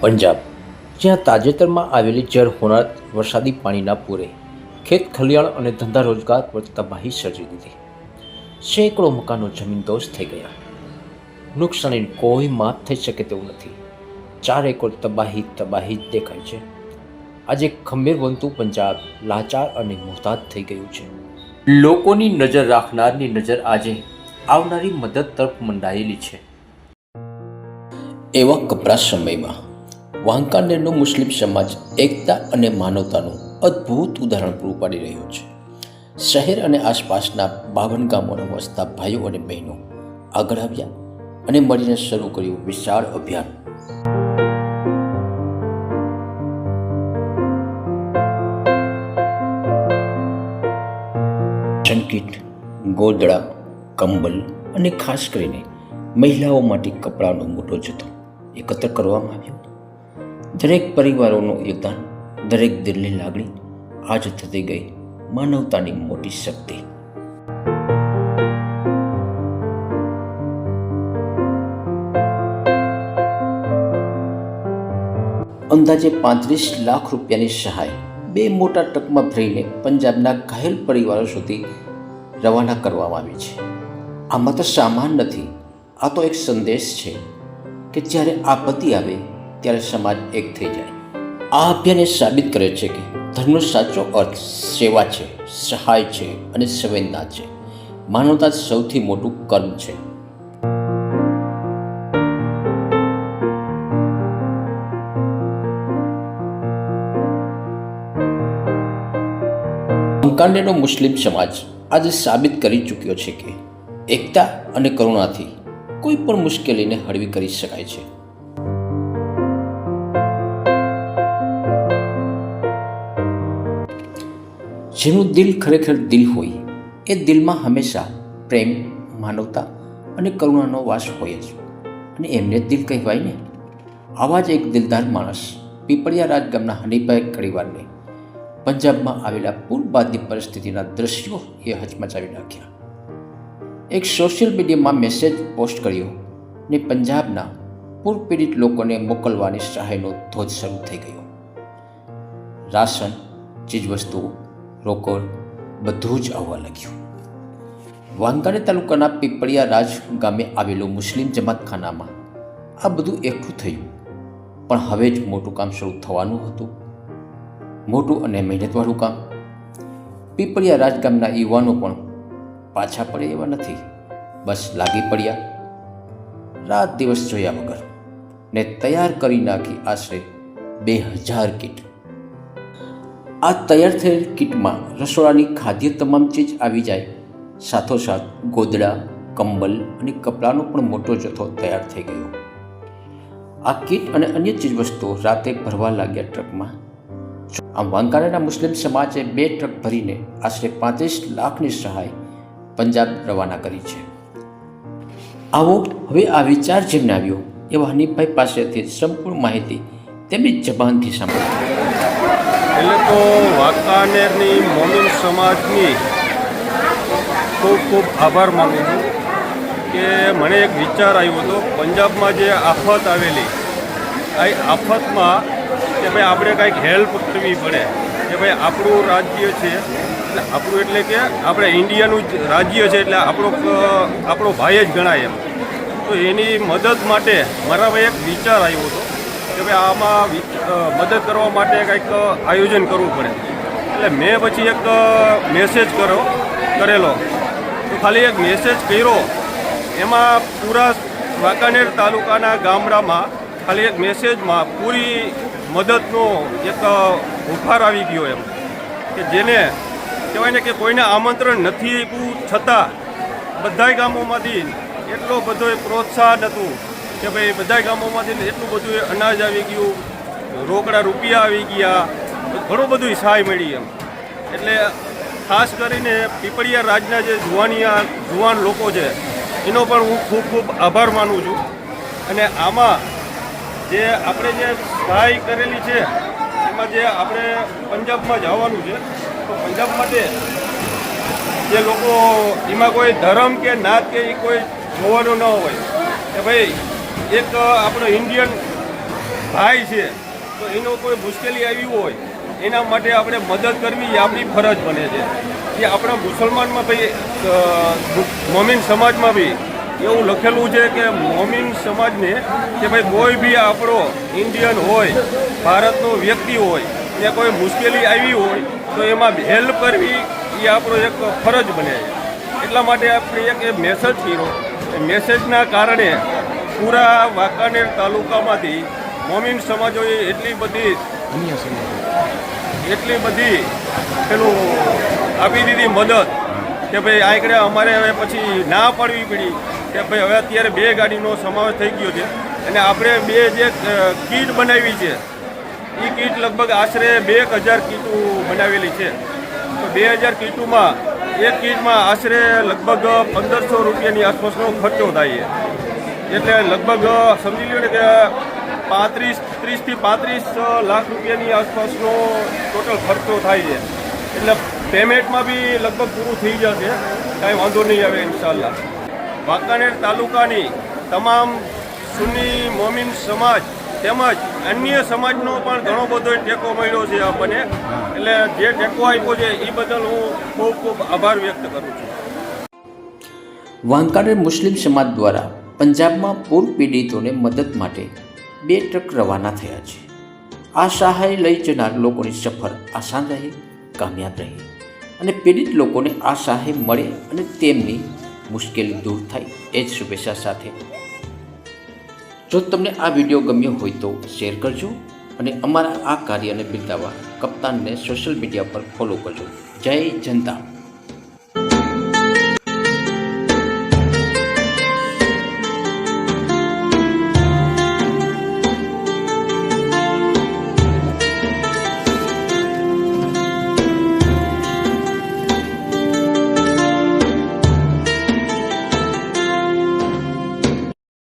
પંજાબ, જ્યાં તાજેતરમાં આવેલી જળ હોનાર વરસાદી પાણીના પૂરે ખેત ખલિયાણ અને ધંધા રોજગાર પર તબાહી સર્જી દીધી. સેંકડો મકાનો જમીનદોઝ થઈ ગયા. નુકસાની કોઈ માપ થઈ શકે તેવું નથી. ચાર એકર તબાહી તબાહી જ દેખાય છે. આજે ખંભેર બનતું પંજાબ લાચાર અને મોહતાજ થઈ ગયું છે. લોકોની નજર રાખનારની નજર આજે આવનારી મદદ તરફ મંડાયેલી છે. એવા કપરા સમયમાં વાંકાનેરનો મુસ્લિમ સમાજ એકતા અને માનવતાનું અદ્ભુત ઉદાહરણ પૂરું પાડી રહ્યો છે. શહેર અને આસપાસના બાવન ગામોના વસતા ભાઈઓ અને બહેનો આગળ આવ્યા અને મળીને શરૂ કર્યું વિશાળ અભિયાન. ચંકીટ ગોદડા, કંબલ અને ખાસ કરીને મહિલાઓ માટે કપડાનો મોટો જથ્થો એકત્ર કરવામાં આવ્યો. દરેક પરિવારોનું યોગદાન, દરેક દિલની લાગણી આજ થતી ગઈ, માનવતાની મોટી શક્તિ. અંદાજે પાંત્રીસ લાખ રૂપિયાની સહાય બે મોટા ટ્રકમાં ભરીને પંજાબના ઘાયલ પરિવારો સુધી રવાના કરવામાં આવી છે. આમાં તો સામાન નથી, આ તો એક સંદેશ છે કે જ્યારે આપત્તિ આવે ત્યારે સમાજ એક થઈ જાય. આ અભિયાન એ સાબિત કરે છે કે ધર્મનો સાચો અર્થ સેવા છે, સહાય છે અને સંવેદના છે. માનવતા સૌથી મોટું કર્મ છે. બંકાંડેનો મુસ્લિમ સમાજ આજે સાબિત કરી ચૂક્યો છે કે એકતા અને કરુણાથી કોઈ પણ મુશ્કેલીને હળવી કરી શકાય છે. જેનું દિલ ખરેખર દિલ હોય, એ દિલમાં હંમેશા પ્રેમ, માનવતા અને કરુણાનો વાસ હોય જ. અને એમને દિલ કહેવાય ને? આવા જ એક દિલદાર માણસ પીપળિયા રાજ ગામના હનીભાઈ કડીવારને પંજાબમાં આવેલા પૂર બાદની પરિસ્થિતિના દ્રશ્યો એ હચમચાવી નાખ્યા. એક સોશિયલ મીડિયામાં મેસેજ પોસ્ટ કર્યો ને પંજાબના પૂર પીડિત લોકોને મોકલવાની સહાયનો ધોધ શરૂ થઈ ગયો. રાશન, ચીજવસ્તુઓ રોકડ બધું જ આવવા લાગ્યું. વાંકાણી તાલુકાના પીપળિયા રાજ ગામે આવેલું મુસ્લિમ જમાતખાનામાં આ બધું એકઠું થયું. પણ હવે જ મોટું કામ શરૂ થવાનું હતું. મોટું અને મહેનતવાળું કામ. પીપળિયા રાજ ગામના યુવાનો પણ પાછા પડે એવા નથી. બસ લાગી પડ્યા. રાત દિવસ જોયા વગર ને તૈયાર કરી નાખી આશરે બે હજાર કીટ. આ તૈયાર થયેલ કીટમાં રસોડાની ખાદ્ય તમામ ચીજ આવી જાય. સાથોસાથ ગોદડા, કંબલ અને કપડાનો પણ મોટો જથ્થો તૈયાર થઈ ગયો. આ કીટ અને અન્ય ચીજવસ્તુઓ રાતે ભરવા લાગ્યા ટ્રકમાં. આમ વાંકાનેરના મુસ્લિમ સમાજે બે ટ્રક ભરીને આશરે પાંત્રીસ લાખની સહાય પંજાબ રવાના કરી છે. આવો, હવે આ વિચાર જેમને આવ્યો, એવા હનીફભાઈ પાસેથી સંપૂર્ણ માહિતી તેમની જબાનથી સાંભળી. એટલે તો વાંકાનેરની મોમિન સમાજની ખૂબ ખૂબ આભાર માનું છું કે મને એક વિચાર આવ્યો હતો. પંજાબમાં જે આફત આવેલી, આ આફતમાં કે ભાઈ આપણે કાંઈક હેલ્પ કરવી પડે, કે ભાઈ આપણું રાજ્ય છે. એટલે આપણું એટલે કે આપણે ઇન્ડિયાનું જ રાજ્ય છે એટલે આપણો આપણો ભાઈ જ ગણાય એમ. તો એની મદદ માટે મારામાં એક વિચાર આવ્યો હતો. કે ભાઈ આમાં મદદ કરવા માટે કંઈક આયોજન કરવું પડે. એટલે મેં પછી એક મેસેજ કર્યો, કરેલો. તો ખાલી એક મેસેજ કર્યો. એમાં પૂરા વાંકાનેર તાલુકાના ગામડામાં ખાલી એક મેસેજમાં પૂરી મદદનો એક ઉફાર આવી ગયો એમ. કે જેને કહેવાય ને કે કોઈને આમંત્રણ નથી આપ્યું છતાં બધા ગામોમાંથી એટલો બધો પ્રોત્સાહન હતું કે ભાઈ બધા ગામોમાંથી એટલું બધું અનાજ આવી ગયું, રોકડા રૂપિયા આવી ગયા, ઘણું બધું સહાય મળી એમ. એટલે ખાસ કરીને પીપળિયા રાજના જે જુવાનિયા જુવાન લોકો છે, એનો પણ હું ખૂબ ખૂબ આભાર માનું છું. અને આમાં જે આપણે જે સહાય કરેલી છે, એમાં જે આપણે પંજાબમાં જવાનું છે, તો પંજાબ માટે જે લોકો, એમાં કોઈ ધર્મ કે નાત કે એ કોઈ જોવાનું ન હોય. કે ભાઈ એક આપણો ઇન્ડિયન ભાઈ છે, તો એનો કોઈ મુશ્કેલી આવી હોય, એના માટે આપણે મદદ કરવી એ આપણી ફરજ બને છે. કે આપણા મુસલમાનમાં ભાઈ મોમિન સમાજમાં બી એવું લખેલું છે કે મોમિન સમાજને કે ભાઈ કોઈ બી આપણો ઇન્ડિયન હોય, ભારતનો વ્યક્તિ હોય ને કોઈ મુશ્કેલી આવી હોય, તો એમાં હેલ્પ કરવી એ આપણો એક ફરજ બને છે. એટલા માટે આપણે એક મેસેજ કર્યો. મેસેજના કારણે પૂરા વાંકાનેર તાલુકામાંથી મોમીન સમાજોએ એટલી બધી એટલી બધી પેલું આપી દીધી મદદ કે ભાઈ આગળ અમારે હવે પછી ના પાડવી પડી કે ભાઈ હવે અત્યારે બે ગાડીનો સમાવેશ થઈ ગયો છે અને આપણે બે જે કીટ બનાવી છે એ કીટ લગભગ આશરે બે હજાર કીટું બનાવેલી છે. તો બે હજાર કીટુમાં એક કીટમાં આશરે લગભગ પંદરસો રૂપિયાની આસપાસનો ખર્ચો થાય છે. એટલે લગભગ સમજી લ્યો ને કે પાંત્રીસ, ત્રીસથી પાંત્રીસ લાખ રૂપિયાની આસપાસનો ટોટલ ખર્ચો થાય છે. એટલે પેમેન્ટમાં બી લગભગ પૂરું થઈ જશે. કાંઈ વાંધો નહીં આવે ઇન્શાલ્લા વાંકાનેર તાલુકાની તમામ સુન્ની મોમિન સમાજ તેમજ અન્ય સમાજનો પણ ઘણો બધો ટેકો મળ્યો છે આપણને. એટલે જે ટેકો આપ્યો છે એ બદલ હું ખૂબ ખૂબ આભાર વ્યક્ત કરું છું. વાંકાનેર મુસ્લિમ સમાજ દ્વારા પંજાબમાં પૂર પીડિતોને મદદ માટે બે ટ્રક રવાના થયા છે. આ સહાય લઈ જનાર લોકોની સફર આસાન રહે, કામયાબ રહે અને પીડિત લોકોને આ સહાય મળે અને તેમની મુશ્કેલી દૂર થાય એ જ શુભેચ્છા સાથે. જો તમને આ વીડિયો ગમ્યો હોય તો શેર કરજો અને અમારા આ કાર્યને બિરદાવવા કપ્તાનને સોશિયલ મીડિયા પર ફોલો કરજો. જય જનતા.